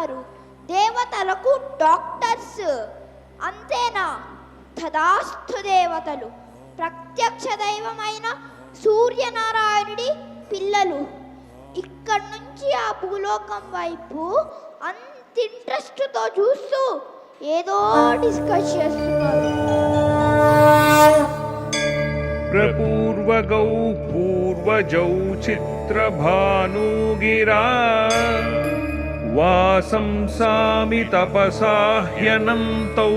చేస్తారు దేవతలకు డాక్టర్స్ అంతేనా? తదాస్తు దేవతలు ప్రత్యక్ష దైవమైన సూర్యనారాయణుడి పిల్లలు. ఇక్కడి నుంచి ఆ భూలోకం వైపు అంత ఇంట్రెస్ట్తో చూస్తూ ఏదో డిస్కస్ చేస్తున్నారు. ప్రపూర్వగౌ పూర్వజౌ शंसामि तपसाह्यनन्तौ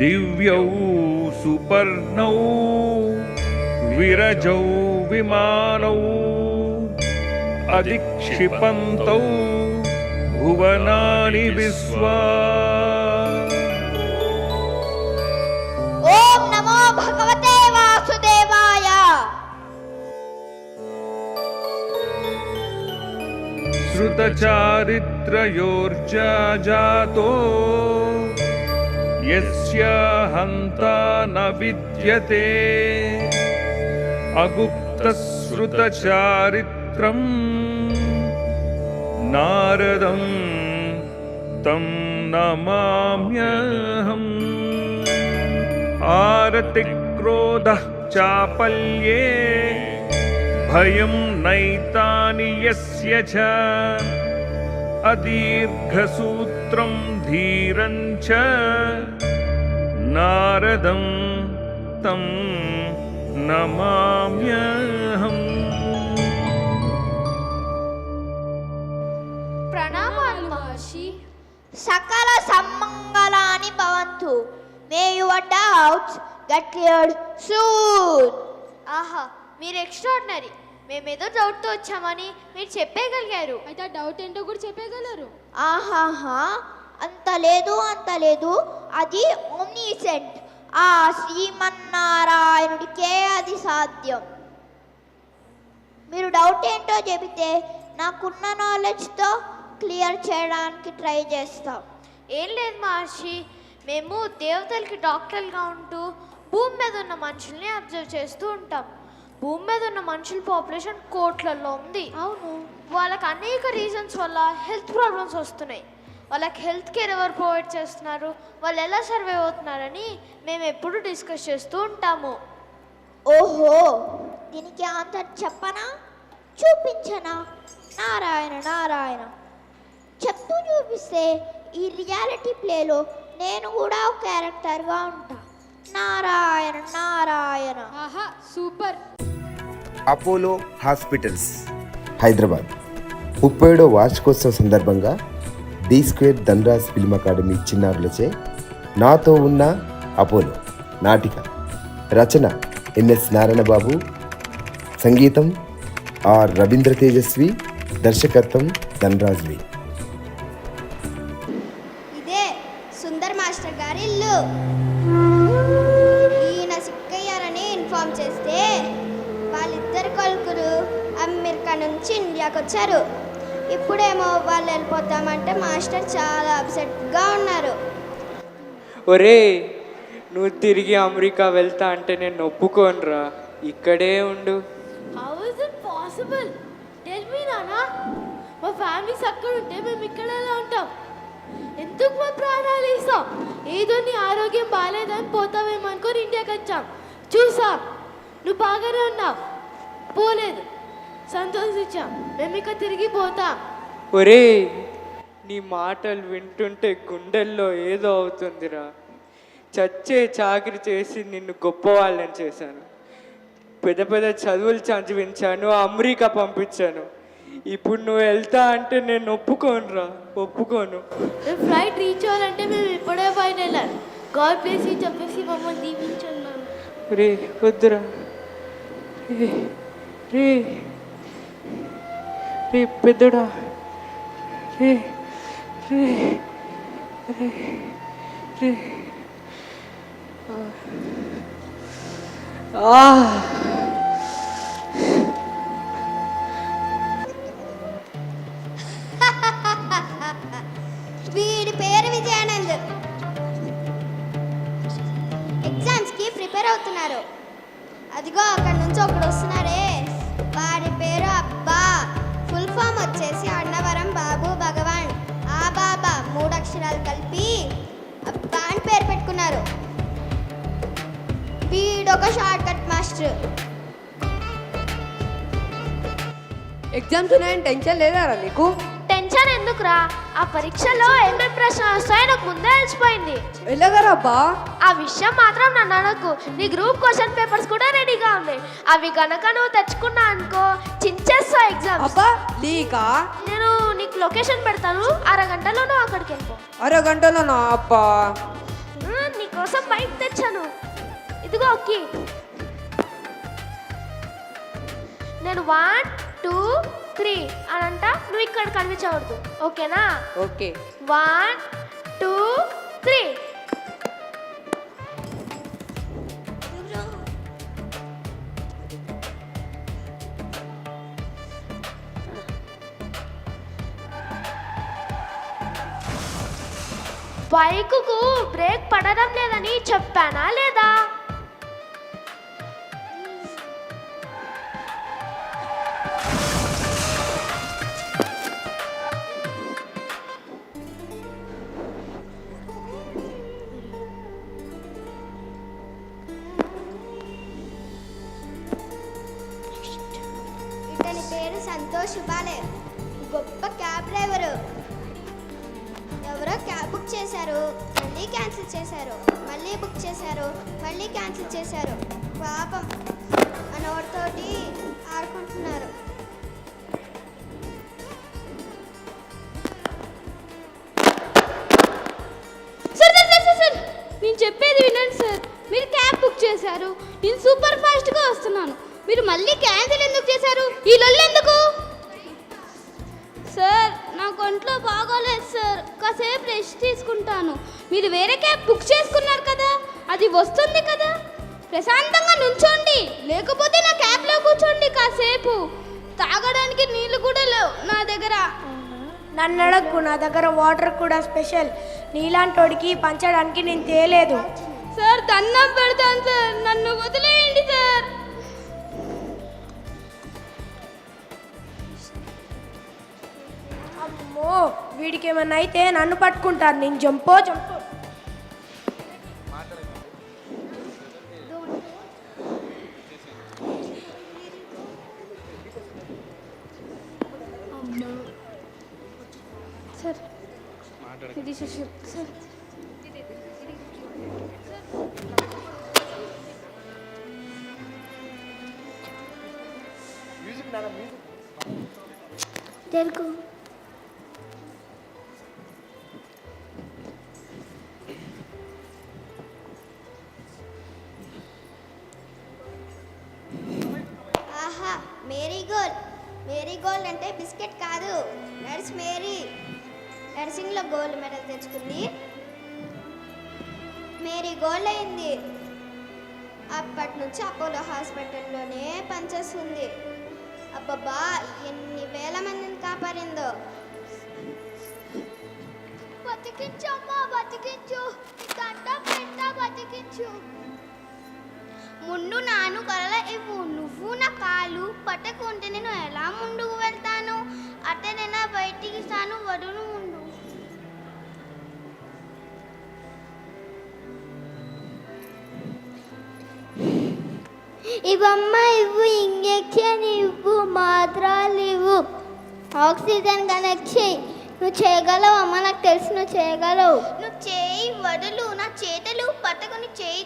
दिव्यौ सुपर्णौ विरजौ विमानौ अधिक्षिपन्तौ भुवनानि विश्वा। ॐ नमो भगवते श्रुतचारित्रयोर्जा जातो यस्य हन्ता न विद्यते। अगुप्तश्रुतचारित्रम् नारदं तं नमाम्यहम्। आरतिक्रोधः चापल्ये भयं नैतानि ధీమాని అదీర్ఘసూత్రం ధీరం చ నారదం తం నమామ్యహం సకల సమ్మంగళాని భవంతు. May your doubts get cleared soon. ఆహా మీరు ఎక్స్ట్రాడినరీ. మేమేదో డౌట్తో వచ్చామని మీరు చెప్పేయగలిగారు. అయితే ఆ డౌట్ ఏంటో కూడా చెప్పగలరు ఆహాహా అంత లేదు అంత లేదు. అది ఓమ్నిసెంట్ ఆ శ్రీమన్నారాయణుడికే అది సాధ్యం. మీరు డౌట్ ఏంటో చెబితే నాకున్న నాలెడ్జ్తో క్లియర్ చేయడానికి ట్రై చేస్తాం. ఏం లేదు మహర్షి మేము దేవతలకి డాక్టర్లుగా ఉంటూ భూమి మీద ఉన్న మనుషుల్ని అబ్జర్వ్ చేస్తూ ఉంటాం. భూమి మీద ఉన్న మనుషుల పాపులేషన్ కోట్లలో ఉంది. అవును. వాళ్ళకి అనేక రీజన్స్ వల్ల హెల్త్ ప్రాబ్లమ్స్ వస్తున్నాయి. వాళ్ళకి హెల్త్ కేర్ ఎవరు ప్రొవైడ్ చేస్తున్నారు? వాళ్ళు ఎలా సర్వైవ్ అవుతున్నారని మేము ఎప్పుడు డిస్కస్ చేస్తూ ఉంటాము. ఓహో! దీనికి ఆన్సర్ చెప్పనా? చూపించనా? నారాయణ నారాయణ. చెప్తూ చూపిస్తే ఈ రియాలిటీ ప్లేలో నేను కూడా ఒక క్యారెక్టర్గా ఉంటా. నారాయణ నారాయణ. ఆహా! సూపర్. Apollo hospitals Hyderabad. ముప్పైడో వార్షికోత్సవం సందర్భంగా D square Dhanraj film academy చిన్నారులచే నాతో ఉన్న అపోలో నాటిక రచన ఎన్ఎస్ నారాయణబాబు సంగీతం ఆర్ రవీంద్ర తేజస్వి దర్శకత్వం ధనరాజ్వి ఇదే సుందర్ మాస్టర్ గారి ఇల్లు. వెళ్ళిపోతామంటే మాస్టర్ చాలా అప్సెట్గా ఉన్నారు. ఒరే నువ్వు తిరిగి అమెరికా వెళ్తా అంటే నేను ఒప్పుకోనురా. ఇక్కడే ఉండు. How is it possible tell me నానా మా ఫ్యామిలీస్ అక్కడ ఉంటే మేము ఇక్కడ ఎలా ఉంటాం? ఎందుకు మా ప్రాణాలు ఇస్తాం ఏదో నీ ఆరోగ్యం బాగాలేదని పోతావేమో అనుకొని ఇండియాకి వచ్చాం. చూసాం. నువ్వు బాగానే ఉన్నావు. పోలేదు. సంతోషించాం. మేము ఇక తిరిగి పోతాం. ఒరే నీ మాటలు వింటుంటే గుండెల్లో ఏదో అవుతుందిరా. చచ్చే చాకరి చేసి నిన్ను గొప్పవాళ్ళని చేశాను. పెద్ద పెద్ద చదువులు చదివించాను అమెరికా పంపించాను. ఇప్పుడు నువ్వు వెళ్తా అంటే నేను ఒప్పుకోనురా ఒప్పుకోను. ఫ్లైట్ రీచ్ అవ్వాలంటే మేము ఇప్పుడే ఫైనల్. గాడ్ ప్లేస్ చెప్పేసి మమ్మల్ని దీవించున్నాను రే వద్దురా. రే రే. రే పెద్దడా. రే. రే రే రే ఆ వీడి ఎగ్జామ్స్ ఉన్నాయని టెన్షన్ లేదారా నీకు? టెన్షన్ ఎందుకురా? ఆ పరీక్షలో ఏమేమి ప్రశ్నలు వస్తాయో నాకు ముందే తెలిసిపోయింది ఎలాగరాబ్బా? ఆ విషయం మాత్రం నన్ను అనకు. నీ గ్రూప్ క్వశ్చన్ పేపర్స్ కూడా రెడీగా ఉన్నాయి. అవి గనక నువ్వు తెచ్చుకున్నా అనుకో చించేస్తా ఎగ్జామ్ అబ్బా లీకా నేను నీకు లొకేషన్ పెడతాను. అరగంటలో నువ్వు అక్కడికి వెళ్ళిపో. అరగంటలో నా అబ్బా నీకోసం బైక్ తెచ్చాను. ఇదిగో ఒక్కి నేను వన్ టూ త్రీ అని అంట నువ్వు ఇక్కడ కనిపించకూడదు ఓకేనా? ఓకే. వన్ టూ త్రీ బైకుకు బ్రేక్ పడడం లేదని చెప్పానా లేదా? సంతోష్ బాలే గొప్ప క్యాబ్ డ్రైవరు ఎవరో క్యాబ్ బుక్ చేశారు మళ్ళీ క్యాన్సిల్ చేశారు మళ్ళీ బుక్ చేశారు మళ్ళీ క్యాన్సిల్ చేశారు పాపం అనవడితోటి ఆడుకుంటున్నారు నేను చెప్పేది వినండి సార్ మీరు క్యాబ్ బుక్ చేశారు. నేను సూపర్ ఫాస్ట్గా వస్తున్నాను. మీరు మళ్ళీ క్యాన్సిల్ ఎందుకు చేశారు? ఈ లొల్లు ఎందుకు? సార్ నాకు ఒంట్లో బాగోలేదు సార్. కాసేపు రెస్ట్ తీసుకుంటాను. మీరు వేరే క్యాబ్ బుక్ చేసుకున్నారు కదా? అది వస్తుంది కదా? ప్రశాంతంగా నుంచోండి. లేకపోతే నా క్యాబ్లో కూర్చోండి కాసేపు. తాగడానికి నీళ్ళు కూడా లేవు నా దగ్గర. నన్ను అడగకు నా దగ్గర వాటర్ కూడా స్పెషల్. నీలాంటోడికి పంచడానికి నేను తేలేదు. సార్ దండం పెడతాను సార్. నన్ను వదిలేయండి సార్. అమ్మో వీడికి ఏమన్నా అయితే నన్ను పట్టుకుంటారు. నేను జంపో జంపో. తెలుగు. బిస్కెట్ కాదు. నర్స్ మేరీ నర్సింగ్లో గోల్డ్ మెడల్ తెచ్చుకుంది. మేరీ గోల్డ్ అయింది. అప్పటి నుంచి అపోలో హాస్పిటల్లోనే పనిచేస్తుంది. అబ్బబ్బా ఎన్ని వేల మందిని కాపాడిందో. బతికించు అమ్మా బతికించు. పెట్టా బతికించు. ముందు నాను కలల ఇవ్వు. నువ్వు నా కాలు పట్టకుంటే నేను ఎలా ముందుకు వెళ్తాను? అతనైనా బయటికి తాను వడును ముందు. ఇవమ్మ ఇవ్వు ఇంజెక్షన్ ఇవ్వు మాత్రలు ఇవ్వు. ఆక్సిజన్ కనెక్ట్ చేయి. నువ్వు చేయగలవు అమ్మ? నాకు తెలుసు నువ్వు చేయగలవు. నువ్వు చేయి వదులు. నా చేతులు పట్టుకొని చేయి.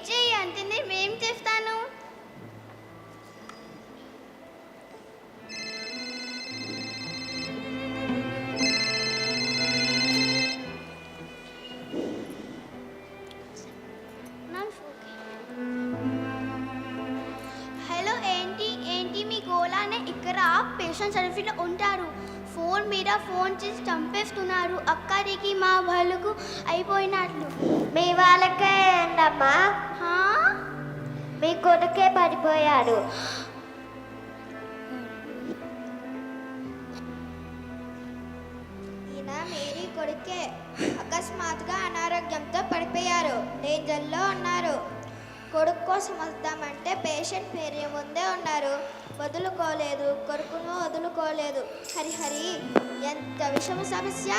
సర్వీలో ఉంటారు. ఫోన్ మీద ఫోన్ చేసి చంపేస్తున్నారు. అక్కడికి మా వాళ్ళకు అయిపోయినట్లు. మీ వాళ్ళకే ఏంటమ్మా? మీ కొడుకే పడిపోయాడు. మేరీ కొడుకే అకస్మాత్తుగా అనారోగ్యంతో పడిపోయారు. డేంజర్లో ఉన్నారు. కొడుకు కోసం వస్తామంటే పేషెంట్ పేరు ముందే ఉన్నారు. వదులుకోలేదు కొరుకును వదులుకోలేదు. హరిహరి ఎంత విషమ సమస్య.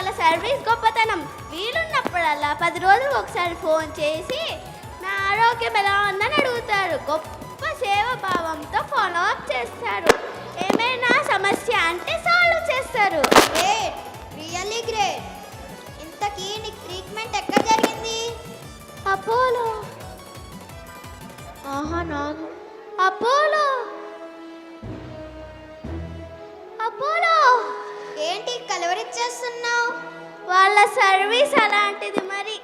వాళ్ళ సర్వీస్ గొప్పతనం. వీలున్నప్పుడల్లా పది రోజులకు ఒకసారి ఫోన్ చేసి నా ఆరోగ్యం ఎలా ఉందని అడుగుతారు. గొప్ప సేవ భావంతో ఫాలో అప్ చేస్తారు. ఏమైనా సమస్య అంటే సాల్వ్ చేస్తారు. రియల్లీ గ్రేట్ ఇంతకీ నీ ట్రీట్మెంట్ ఎక్కడ జరిగింది? అపోలో. ఆహా అపోలో. అపోలో. ఏంటి కలవరిచ్చేస్తున్నావు వాళ్ళ సర్వీస్ అలాంటిది మరి.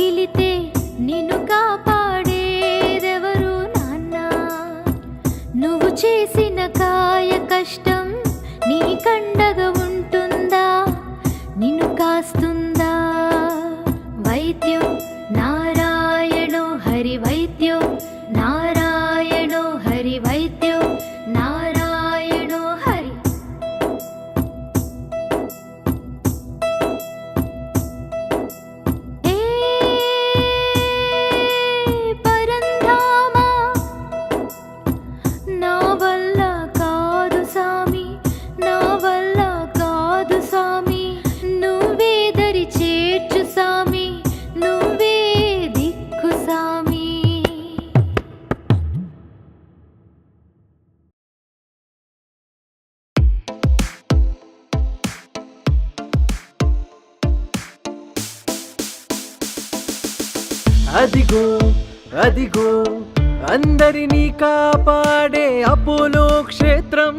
మిగిలితే నిన్ను కాపాడేదెవరు నాన్న? నువ్వు చేసిన కాయ అదిగో అదిగో అందరినీ కాపాడే అపోలో క్షేత్రం.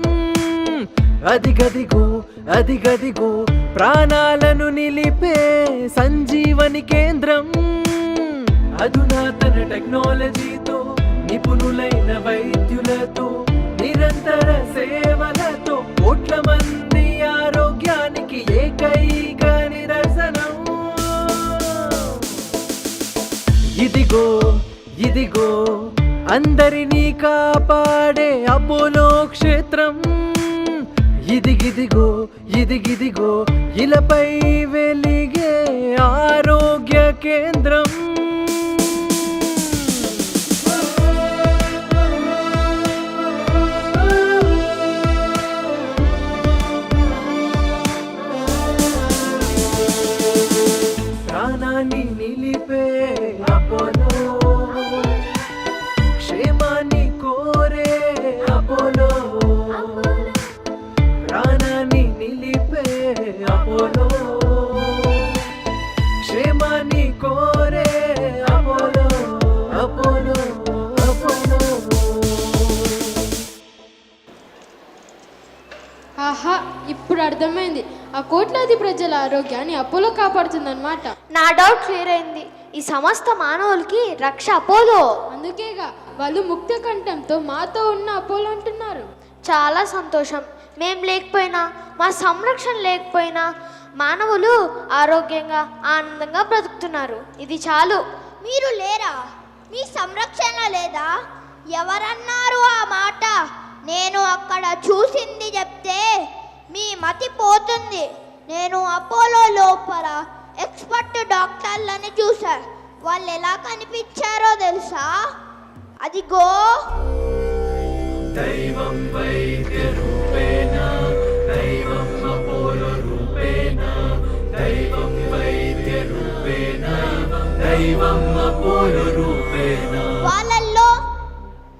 అదిగదిగో అదిగదిగో ప్రాణాలను నిలిపే సంజీవని కేంద్రం. అధునాతన టెక్నాలజీతో నిపుణులైన వైద్యులతో నిరంతర సేవలతో కోట్ల మంది ఆరోగ్యానికి ఏకైక ఇదిగో ఇదిగో అందరినీ కాపాడే అపోలో క్షేత్రం. ఇదిగిదిగో ఇదిగిదిగో ఇలపై వెలిగే ఆరోగ్య కేంద్రం. అర్థమైంది. ఆ కోట్లాది ప్రజల ఆరోగ్యాన్ని అపోలో కాపాడుతుందన్నమాట. నా డౌట్ క్లియర్ అయింది. ఈ సమస్త మానవులకి రక్ష అపోలో. అందుకేగా వాళ్ళు ముక్త కంఠంతో మాతో ఉన్న అపోలో అంటున్నారు. చాలా సంతోషం. మేం లేకపోయినా మా సంరక్షణ లేకపోయినా మానవులు ఆరోగ్యంగా ఆనందంగా బ్రతుకుతున్నారు. ఇది చాలు. మీరు లేరా? మీ సంరక్షణ లేదా? ఎవరన్నారు ఆ మాట? నేను అక్కడ చూసింది చెప్తే మీ మతి పోతుంది. నేను అపోలో లోపల ఎక్స్పర్ట్ డాక్టర్లని చూసా వాళ్ళు ఎలా కనిపించారో తెలుసా? అదిగో. దైవం వైద్య రూపేణ దైవం అపోలో రూపేణ దైవం వైద్య రూపేణ దైవం అపోలో రూపేణ. వాళ్ళల్లో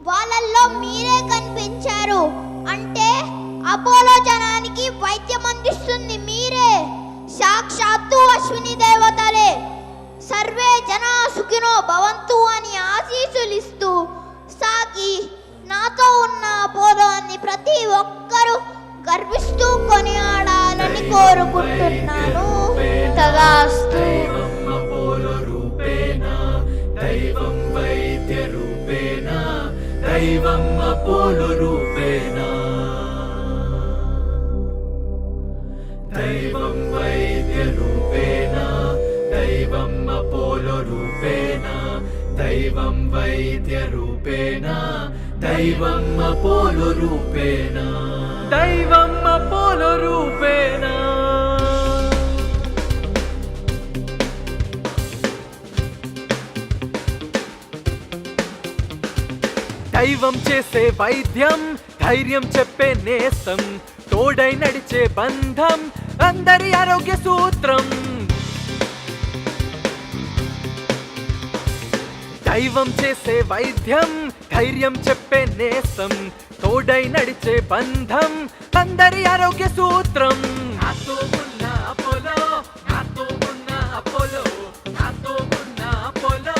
వాళ్ళల్లో మీరే కనిపించారు. అపోలో జనానికి వైద్యం అందిస్తుంది మీరే. సాక్షాత్తు అశ్విని దేవతలే. సర్వే జనా సుఖినో భవంతు అని ఆశీస్సులిస్తూ సాగి నాతో ఉన్న అపోలో అని ప్రతి ఒక్కరూ గర్విస్తూ కొనియాడాలని కోరుకుంటున్నాను. తదాస్తు. దైవం వైద్య రూపేణ దైవం అపోలో రూపేణ. రూపేణ దైవం అపోలో రూపేణ దైవం అపోలో రూపేణ దైవం చేసే వైద్యం ధైర్యం చెప్పే నేస్తం తోడై నడిచే బంధం అందరి ఆరోగ్య సూత్రం. దైవం చేసే వైద్యం ధైర్యం చెప్పే నేస్తం తోడై నడిచే బంధం అందరి ఆరోగ్య సూత్రం. నాతో ఉన్న అపోలో నాతో ఉన్న అపోలో నాతో ఉన్న అపోలో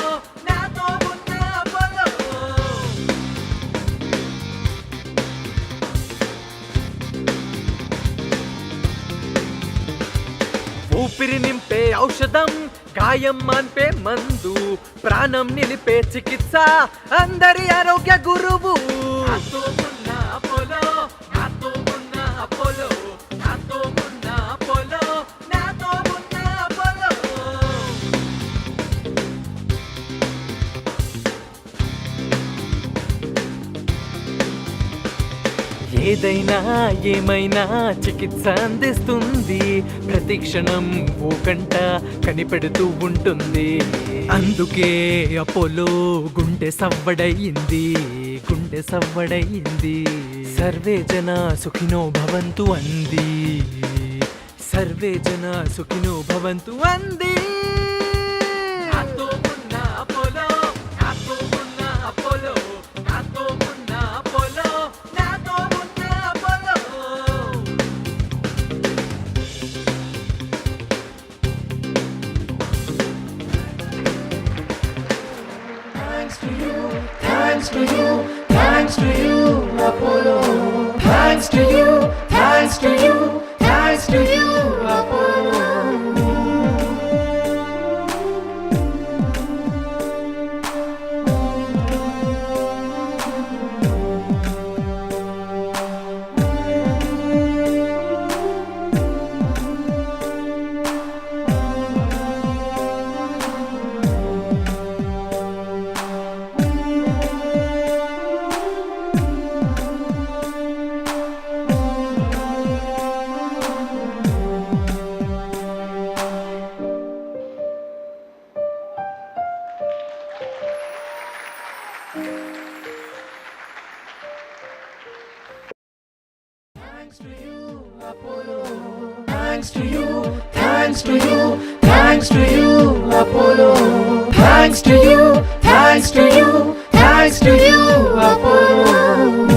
నాతో ఉన్న అపోలో. ఊపిరి నింపే ఔషధం గాయం మాన్పే మందు ప్రాణం నిలిపే చికిత్స అందరి ఆరోగ్య గురువు. ఏదైనా ఏమైనా చికిత్స అందిస్తుంది. ప్రతి క్షణం ఓ కనిపెడుతూ ఉంటుంది. అందుకే అపోలో గుండె సవ్వడయింది గుండె సవ్వడయింది సర్వే జన సుఖినో భవంతు అంది. సర్వే జన సుఖినో భవంతు అంది. hands to you, hands to you. Thanks to you, Apollo. Thanks to you, thanks to you, thanks to you, Apollo. Thanks to you, thanks to you, thanks to you, Apollo.